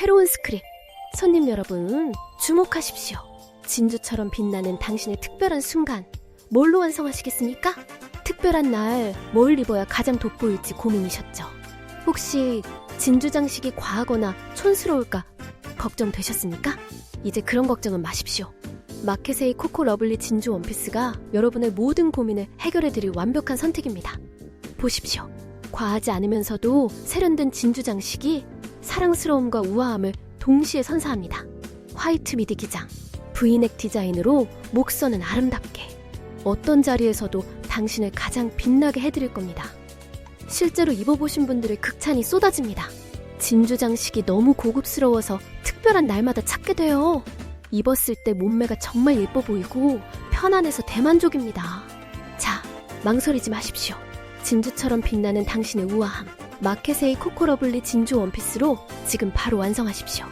새로운 스크립. 손님 여러분, 주목하십시오. 진주처럼 빛나는 당신의 특별한 순간. 뭘로 완성하시겠습니까? 특별한 날, 뭘 입어야 가장 돋보일지 고민이셨죠. 혹시 진주 장식이 과하거나 촌스러울까 걱정되셨습니까? 이제 그런 걱정은 마십시오. 마켓에이 코코 러블리 진주 원피스가 여러분의 모든 고민을 해결해드릴 완벽한 선택입니다. 보십시오. 과하지 않으면서도 세련된 진주 장식이 사랑스러움과 우아함을 동시에 선사합니다. 화이트 미디 기장, 브이넥 디자인으로 목선은 아름답게 어떤 자리에서도 당신을 가장 빛나게 해드릴 겁니다. 실제로 입어보신 분들의 극찬이 쏟아집니다. 진주 장식이 너무 고급스러워서 특별한 날마다 찾게 돼요. 입었을 때 몸매가 정말 예뻐 보이고 편안해서 대만족입니다. 자, 망설이지 마십시오. 진주처럼 빛나는 당신의 우아함. 마켓에이 코코러블리 진주 원피스로 지금 바로 완성하십시오.